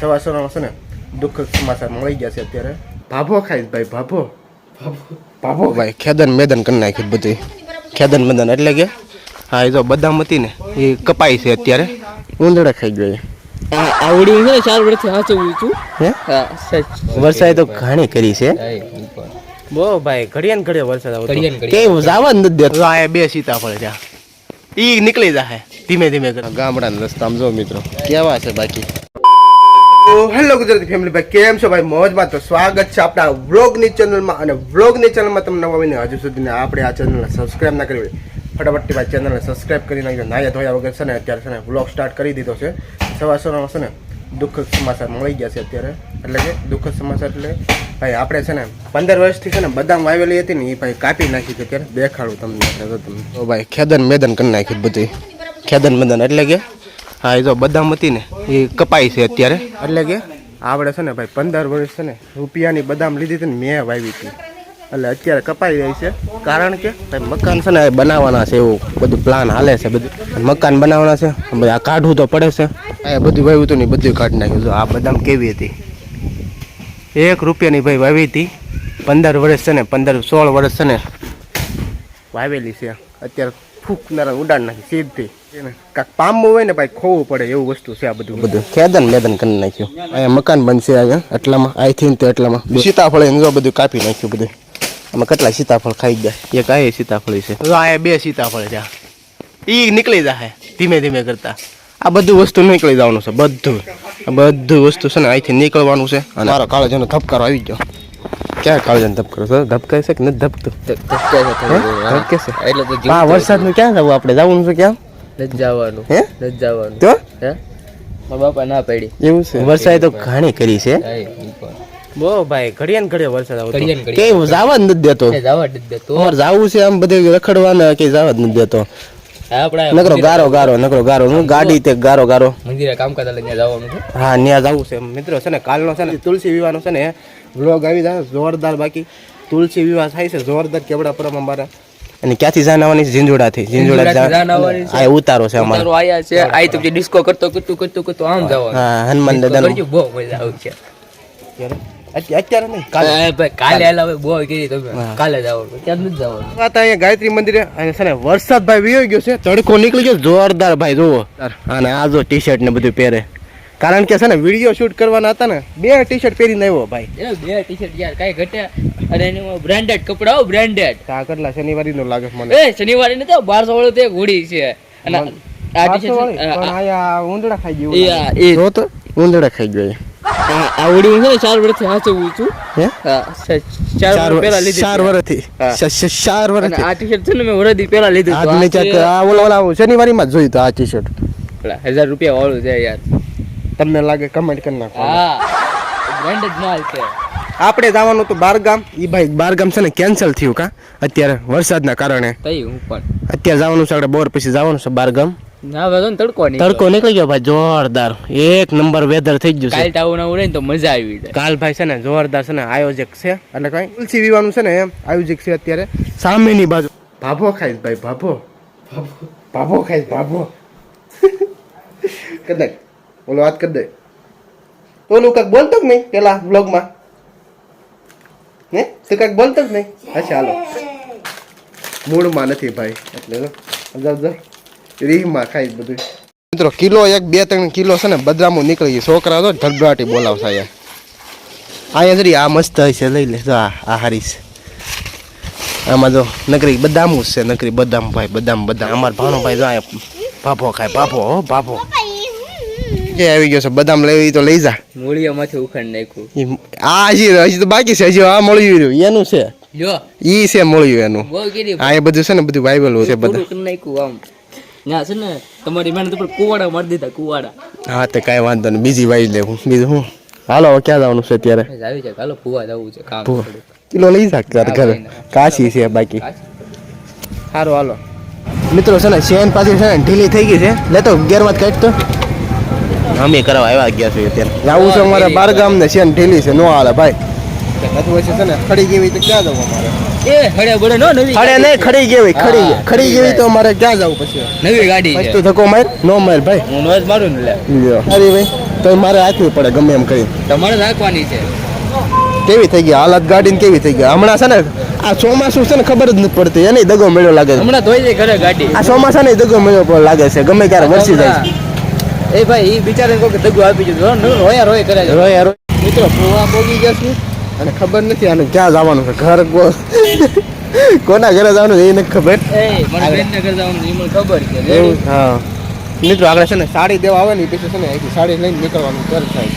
સવાર સવારમાં છે ને દુઃખ સમાચાર મળી ગયા છે અત્યારે. ભાભો ખાઈશ ભાઈ ભાભો. ભાભો. ભાઈ ખેદન મેદન કરી નાખ્યું બધું ખેદન મેદન એટલે કે હા એ જો બદામ હતી ને એ કપાઈ છે અત્યારે. ઉંદડા ખાઈ ગયો. આવડી છે ને ચાર વર્ષથી સાચવું છું. હે? વરસાદ તો ઘણી કરી છે. બો ભાઈ ઘડિયા ને ઘડિયા વરસાદ આવતો. કે જાવા ન દેતો. આ બે સીતાફળ છે. ઈ નીકળી જાય ધીમે ધીમે કરી. ગામડાના રસ્તામાં જો મિત્રો કેવા છે બાકી? હેલો ગુજરાતી ફેમિલી ભાઈ, કેમ છો ભાઈ? મોજમાં તો સ્વાગત છે આપણા વ્લોગની ચેનલમાં અને વ્લોગની ચેનલમાં તમને નવા આવીને હજુ સુધી આપણે આ ચેનલને સબસ્ક્રાઇબ ના કરી હોય. ફટાફટ ભાઈ ચેનલને સબસ્ક્રાઇબ કરી નાખજો. નાયા ધોયા વગર છે ને અત્યારે છે ને વ્લોગ સ્ટાર્ટ કરી દીધો છે. સવાર સવારમાં છે ને દુઃખદ સમાચાર મળી ગયા છે અત્યારે. એટલે કે દુઃખદ સમાચાર એટલે ભાઈ આપણે છે ને પંદર વર્ષથી છે ને બદામ વાવેલી હતી ને એ ભાઈ કાપી નાખી છે અત્યારે. દેખાડું તમને તમને. ભાઈ ખેદન મેદન કરી નાખ્યું બધી ખેદન મેદન એટલે કે હા એ જો બદામ હતી ને એ કપાઈ છે અત્યારે. એટલે કે આપણે છે ને ભાઈ પંદર વર્ષ છે ને રૂપિયાની બદામ લીધી હતી ને મેં વાવી હતી. એટલે અત્યારે કપાઈ જાય છે. કારણ કે ભાઈ મકાન છે ને બનાવવાના છે એવું બધું પ્લાન હાલે છે બધું. મકાન બનાવવાના છે આ કાઢવું તો પડે છે. આ બધું વાવ્યું હતું ને બધું કાઢી નાખ્યું. હતું આ બદામ કેવી હતી? એક રૂપિયાની ભાઈ વાવી હતી. પંદર વર્ષ છે ને પંદર સોળ વર્ષ છે ને વાવેલી છે. અત્યારે ફૂકનારા ઉડાડ નાખી સીધી કાંક પામવું હોય ને ભાઈ ખોવું પડે એવું વસ્તુ છે આ બધું. બધું. ખેદન મેદન કરી નાખ્યું. અહીંયા મકાન બનશે અહીંયા એટલામાં. આઈ થિંક તો એટલામાં. સીતાફળ એને જો બધું કાપી નાખ્યું બધું. આમાં કેટલા સીતાફળ ખાઈ ગયા? એક આ સીતાફળ છે. જો આ બે સીતાફળ છે. ઈ નીકળી જાય ધીમે ધીમે કરતા. આ બધું વસ્તુ નીકળી જવાનું છે બધું. આ બધું વસ્તુ છે ને અહીંથી નીકળવાનું છે. અને મારો કાળો જેનો ધબકારો આવી ગયો. ક્યાં કાળો જનો ધબકારો? છે કહે છે કે નથી હા. ધબકે છે? એટલે તો હા વરસાદનું ક્યાં જવું? આપણે જવાનું છે ક્યાં? નથી જવાનું. હે? નથી જવાનું. તો? હે? બાપા ના પડી. એવું છે? વરસાદ તો ઘણી કરી છે. બો ભાઈ ઘડિયા ને ઘડિયા વરસાદ આવતો. કે જવા જ નથી દેતો? જવા જ નથી દેતો. જાવું છે આમ બધે રખડવાના કે જવા જ નથી દેતો? નકરો ગારો ગારો નકરો ગારો. હું ગાડી તે ગારો ગારો. મંદિરે કામ કરતા લઈને જવાનું છે. હા ત્યાં જવું છે મિત્રો છે ને કાલનો છે ને તુલસી વિવાહનો છે ને વ્લોગ આવી જાય જોરદાર બાકી. તુલસી વિવાહ થાય છે જોરદાર કેવડા પરમ અમારા અને ક્યાંથી જાન આવવાની છે? ઝીંઝુડાથી. ઝીંઝુડા છે. આ ઉતારો છે અમારો. આયા છે. આઈ તો ડિસ્કો કરતો કરતો કરતો કરતો આમ જવાનું. હા હનુમાન દાદાનો. બહુ મજા આવશે. અત્યારે અત્યારે નહીં કાલે. કાલે હવે બહુ કીધી તમે. કાલે જવાનું ક્યાં નથી જવાનું વાત અહીંયા ગાયત્રી મંદિરે અને છે ને વરસાદ ભાઈ વિયો ગયો છે તડકો નીકળી ગયો જોરદાર ભાઈ જુઓ. અને આ જો ટી શર્ટ ને બધું પહેરે. કારણ કે છે ને વીડિયો શૂટ કરવાના હતા ને બે ટી શર્ટ પહેરીને આવ્યો ભાઈ. બે ટી શર્ટ યાર કાંઈ ઘટે. અને એનું બ્રાન્ડેડ કપડા હો બ્રાન્ડેડ આ કેટલા શનિવારી નું લાગે મને. એ શનિવારે ને તો બારસો વાળો તે ઘોડી છે. અને આ ટી શર્ટ ઊંધડા ખાઈ ગયું એ એ જો તો. ઊંધડા ખાઈ ગયો. આ હોડી છે ને ચાર વર્ષથી સાચવું છું. હે? ચાર વર્ષ પહેલા લીધી ચાર. વર્ષથી ચાર વર્ષથી આ ટી શર્ટ છે ને મેં વરદી પહેલા લીધું ચાક આ ઓલા ઓલા શનિવારીમાં જોયું તો આ ટી શર્ટ હજાર રૂપિયા વાળું છે યાર. તમને લાગે કમેન્ટ કરી નાખો હા. બ્રાન્ડેડ માલ છે આપણે જવાનું હતું બારગામ. ઈ ભાઈ બારગામ છે ને કેન્સલ થયું કા? અત્યારે વરસાદના કારણે. હું પણ. અત્યારે જવાનું છે આપણે બોર પછી જવાનું છે બારગામ. ના ને તડકો નહીં તડકો નીકળી ગયો ભાઈ જોરદાર. એક નંબર વેધર થઈ ગયું કાલ ટાઉન ઉડે ને તો મજા આવી જાય. કાલ ભાઈ છે ને જોરદાર છે ને આયોજક છે. એટલે કઈ તુલસી વિવાનું છે ને એમ આયોજક છે અત્યારે. સામેની બાજુ. ભાભો ખાઈશ ભાઈ ભાભો. ભાભો ખાઈશ ભાભો. કરી દે. ઓલો વાત કરી દે. ઓલું કાંઈક બોલતો જ નહીં પેલા બ્લોગમાં હે? તું બોલતો જ નહીં? અચ્છા હાલો. મૂળમાં નથી ભાઈ એટલે જાવ ખાઈ બધું. મિત્રો કિલો એક બે ત્રણ કિલો છે ને બદામો નીકળી ગયું છોકરા તો ધડબડાટી બોલાવતા યાર અહીંયા જરી આ મસ્ત હશે છે લઈ લે. જો આ આ હારી છે. આમાં જો નકરી બદામું જ છે નકરી બદામ ભાઈ બદામ બદામ. અમાર ભાણો ભાઈ જો અહીંયા ભાભો ખાય પાપો હો પાપો કે આવી ગયો છે બદામ લેવી તો લઈ જા. મૂળિયામાંથી ઉખાડ નાખ્યું. આ હજી હજી તો બાકી છે હજી આ મળ્યું રહ્યું. એનું છે. લ્યો. ઈ છે મળ્યું એનું. આ એ બધું છે ને બધું વાઇબલ છે બધું. નાખ્યું આમ. ના છે ને તમારી મહેનત ઉપર કુવાડા મારી દીધા કુવાડા. હા તે કાંઈ વાંધો નહીં બીજી વાઈ લેવું બીજું હું? હાલો હવે ક્યાં જવાનું છે અત્યારે? આવી છે હાલો ફુવા જવું છે કામ કિલો લઈ જા તાર ઘરે. કાશી છે બાકી. સારું હાલો. મિત્રો છે ને શેન પાછી છે ને ઢીલી થઈ ગઈ છે. લેતો ગેરવાત કાઢ તો. અમે કરવા આવ્યા ગયા છે અત્યારે. આવું છે અમારે બારગામ ને શેન ઢીલી છે નો હાલે ભાઈ. અથવા છે ને ખડી ગઈ તો ક્યાં જવું અમારે? એ હળે બળે નો નવી ખડે ગાડી નહીં ખડી ગઈ ખડી ખડી ગઈ તો અમારે ક્યાં જવું પછી? નવી ગાડી છે. તું ધક્કો માર નો માર ભાઈ. હું નોજ મારું ને લે. અરે ભાઈ તો મારે રાખવી પડે ગમે એમ કરી તમારે રાખવાની છે. કેવી થઈ ગઈ? હાલત ગાડીને કેવી થઈ ગઈ? હમણાં છે ને આ ચોમાસું છે ને ખબર જ નથી પડતી એને દગો મેળો લાગે છે. હમણાં ધોઈ જાય ઘરે ગાડી. આ ચોમાસા ને દગો મેળો પણ લાગે છે ગમે ત્યારે વરસી જાય છે એ ભાઈ એ બિચારાને કોઈ દગો આપી દીધું. હો, રોયા રોય કરે રોયા રોય મિત્રો પોગી ગયા છે. અને ખબર નથી આને ક્યાં જવાનું છે? ઘર કોના ઘરે જવાનું છે એ ખબર. એવું હા. મિત્રો આગળ છે ને સાડી દેવા આવે ને પછી છે ને અહીંથી સાડી લઈને નીકળવાનું ઘર થાય.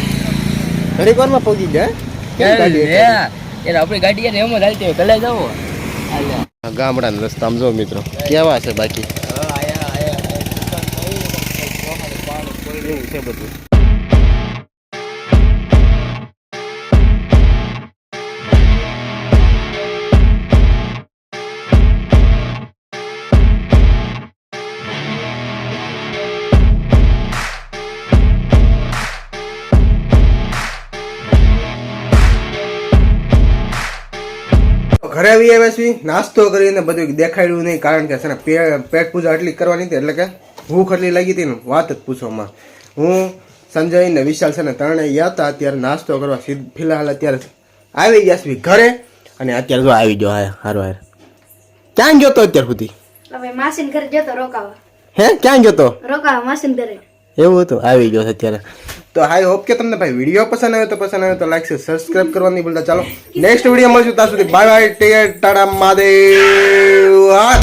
ઘડીક વારમાં પહોંચી જાય આપણી ગાડી યાર એમ જ હાલતી હોય કલાઈ. આ ગામડાના રસ્તામાં જો મિત્રો કેવા છે બાકી? છે બધું. ઘરે આવી આવ્યા છીએ નાસ્તો કરીને બધું દેખાડ્યું નહીં કારણ કે છે ને પેટ પૂજા એટલી કરવાની હતી એટલે કે ભૂખ એટલી લાગી હતી ને વાત જ પૂછવામાં. હું સંજય ને વિશાલ છે ને ત્રણે ગયા હતા અત્યારે નાસ્તો કરવા ફિલહાલ અત્યારે આવી ગયા છીએ ઘરે અને અત્યારે જો આવી ગયો હારો હાર. ક્યાં ગયો તો અત્યાર સુધી? હવે માસીન ઘરે જતો રોકાવા. હે ક્યાં ગયો તો? રોકાવા માસીન ઘરે. એવું હતું આવી ગયો છે અત્યારે. તો આઈ હોપ કે તમને ભાઈ વીડિયો પસંદ આવ્યો તો પસંદ આવ્યો તો લાઈક છે સબસ્ક્રાઇબ કરવાની નહીં ભૂલતા ચાલો. નેક્સ્ટ વીડિયો મળશું ત્યાં સુધી. બાય બાય ટેર ટાટા મહાદેવ. હા